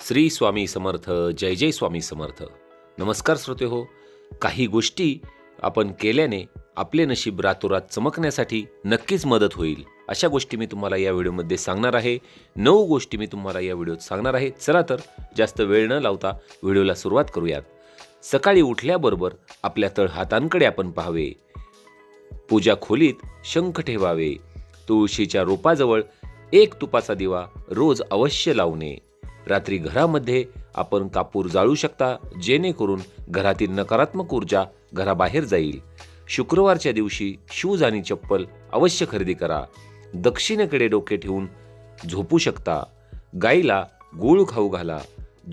श्री स्वामी समर्थ जय जय स्वामी समर्थ. नमस्कार श्रोते हो काही गोष्टी आपण केल्याने आपले नशीब रातोरात चमकण्यासाठी नक्कीच मदत होईल. अशा गोष्टी मी तुम्हाला या व्हिडिओमध्ये सांगणार आहे. नऊ गोष्टी मी तुम्हाला या व्हिडिओत सांगणार आहे. चला तर जास्त वेळ न लावता व्हिडिओला सुरुवात करूयात. सकाळी उठल्याबरोबर आपल्या तळहातांकडे आपण पाहावे. पूजा खोलीत शंख ठेवावे. तुळशीच्या रोपाजवळ एक तुपाचा दिवा रोज अवश्य लावणे. रात्री घरामध्ये आपण कापूर जाळू शकता जेणेकरून घरातील नकारात्मक ऊर्जा घराबाहेर जाईल. शुक्रवारच्या दिवशी शूज आणि चप्पल अवश्य खरेदी करा. दक्षिणेकडे डोके ठेवून झोपू शकता. गाईला गूळ खाऊ घाला.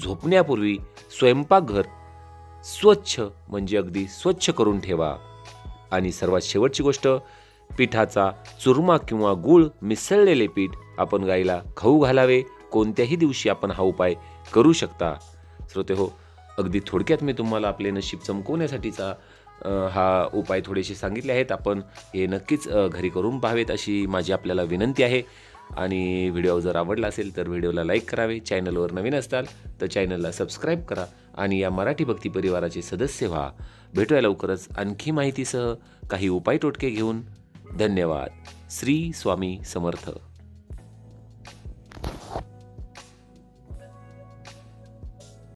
झोपण्यापूर्वी स्वयंपाकघर स्वच्छ म्हणजे अगदी स्वच्छ करून ठेवा. आणि सर्वात शेवटची गोष्ट पिठाचा चुरमा किंवा गूळ मिसळलेले पीठ आपण गाईला खाऊ घालावे. कोणत्याही दिवशी आपण हा उपाय करू शकता. श्रोते हो अगदी थोडक्यात मी तुम्हाला आपले नशीब चमकवण्यासाठीचा हा उपाय थोडेसे सांगितले आहेत. आपण हे नक्कीच घरी करून पाहावेत अशी माझी आपल्याला विनंती आहे. आणि व्हिडिओ जर आवडला असेल तर व्हिडिओला लाईक करावे चॅनलवर नवीन असताल तर चॅनलला सबस्क्राईब करा आणि या मराठी भक्ती परिवाराचे सदस्य व्हा. भेटूया लवकरच आणखी माहितीसह काही उपाय टोटके घेऊन. धन्यवाद. श्री स्वामी समर्थ.